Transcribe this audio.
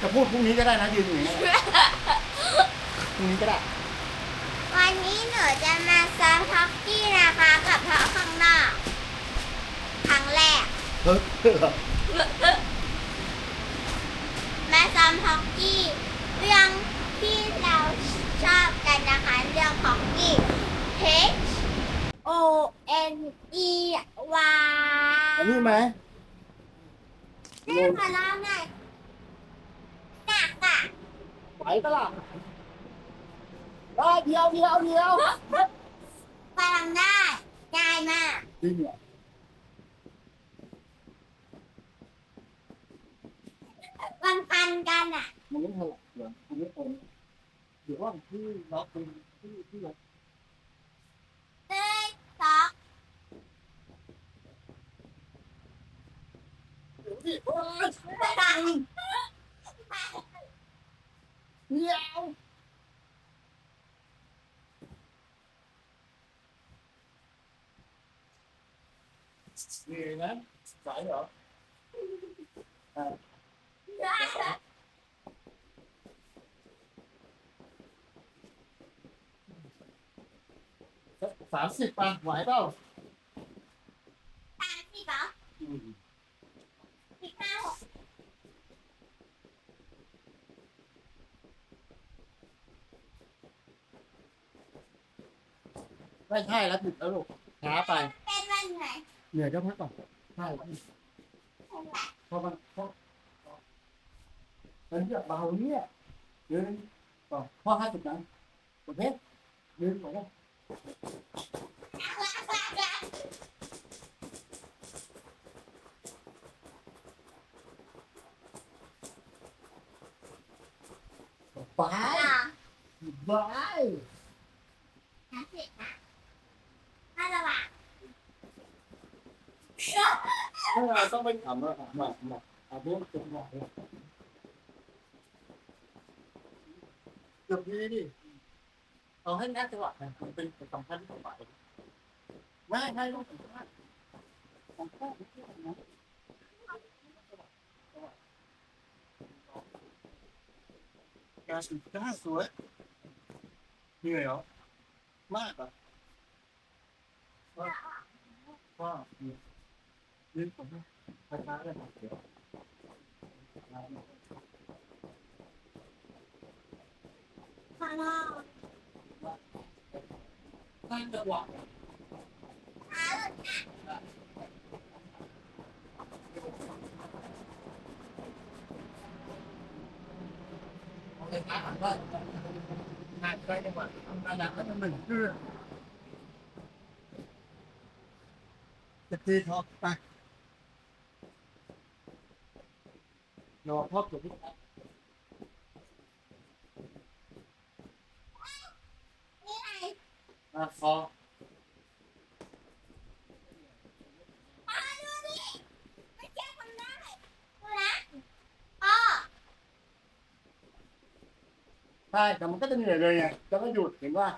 จะพูดพรุ่งนี้ก็ได้นะยืนอยู่อย่างเงี้ยพรุ่งนี้ก็ได้ วันนี้หนูจะมาซ้อมฮอกกี้นะคะกับพ่อข้างนอกครั้งแรกเฮ้ยเหรอมาซ้อมฮอกกี้เรื่องที่เราชอบกันนะคะ เรื่องฮอกกี้ H O N E Y อันนี้ไหมนี่ขอร้องหน่อยหนักอะ ไหวปะล่ะได้เดียวเดียวเดียวไปทำได้ง่ายมากจริงเหรอมันพันกันอะ มันไม่ถนัดเหรอมันไม่ตรงเดี๋ยวว่าที่ล็อกเป็นที่ที่ล็อกหนึ่งสองเดี๋ยวดิโอ๊ยเดียว นี่นะสายเหรออสามสิบป่ะไหวเปล่าสามสิบเหรอสิบห้าหกไม่ใช่แล้วผิดแล้วลูกช้าไป เป็นวันไหน เหนื่อยก็พักก่อนใช่เพราะมันเพราะมันจะเบาเนี่ยยืนต่อพ่อห้าสิบนะประเภทยืนก่อนนะบา ส ย อง บาย สามสิบนะห้าสว่าง ถ้าเรา ต้องไปทำแล้วหมักหมักอาพวกจุดหมักเกือบดีดิเอาให้แน่จังหวะนะมันเป็นสำคัญที่สุดไม่ไม่ต้องสำคัญสำคัญที่สุดนะการสุดก้าสวยเหนื่อยเหรอมากอะว่าว่า ยืนผมช้าเลยครับเดี๋ยวข้างนอกตั้งจังหวะโอเคครับผมก็งานใกล้จังหวัดงานหนักก็จะหนึ่งเครื่อจะตีทอกไป รอพ่อเกิดที่นี่ไงอะคอมาดูดิไม่แก้ทำได้ดูนะพ่อใช่แต่มันก็จะเหนื่อยเลยไงแล้วก็หยุดเห็นว่า